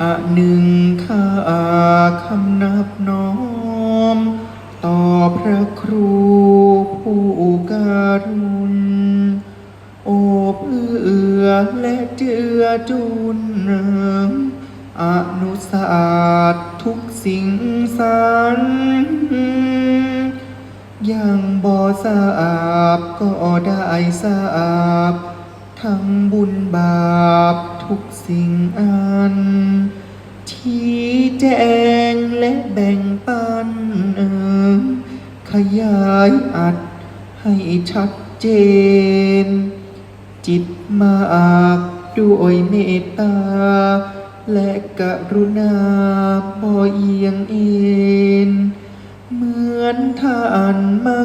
อหนึ่งข้าคำนับน้อม ต่อพระครูผู้การุณ โอบเอื้อและเจือจุนอนุสาสทุกสิ่งสารยังบ่สาบก็ได้สาบ ทั้งบุญบาป สิ่งอัน ที่แจงและแบ่งปัน ขยายอัดให้ชัดเจน จิตมากด้วยเมตตา และกรุณาบ่เอียงเอ็นเหมือนท่านมา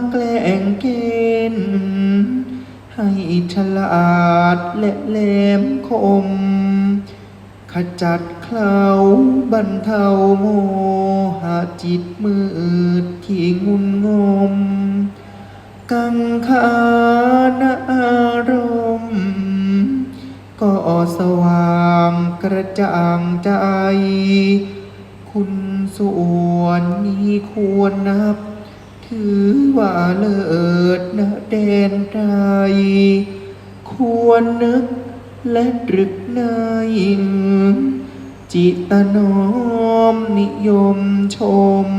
ให้ฉลาดและแหลมคม ขจัดเคล้าบรรเทาโมหะจิตมืดที่งุนงม กังขานาอารมณ์ก็สว่างกระจ่างใจ คุณส่วนนี้ควรนับ ถือว่าเลิศ ดณเดนใดควรนึกและตรึกในจิตน้อมนิยมชม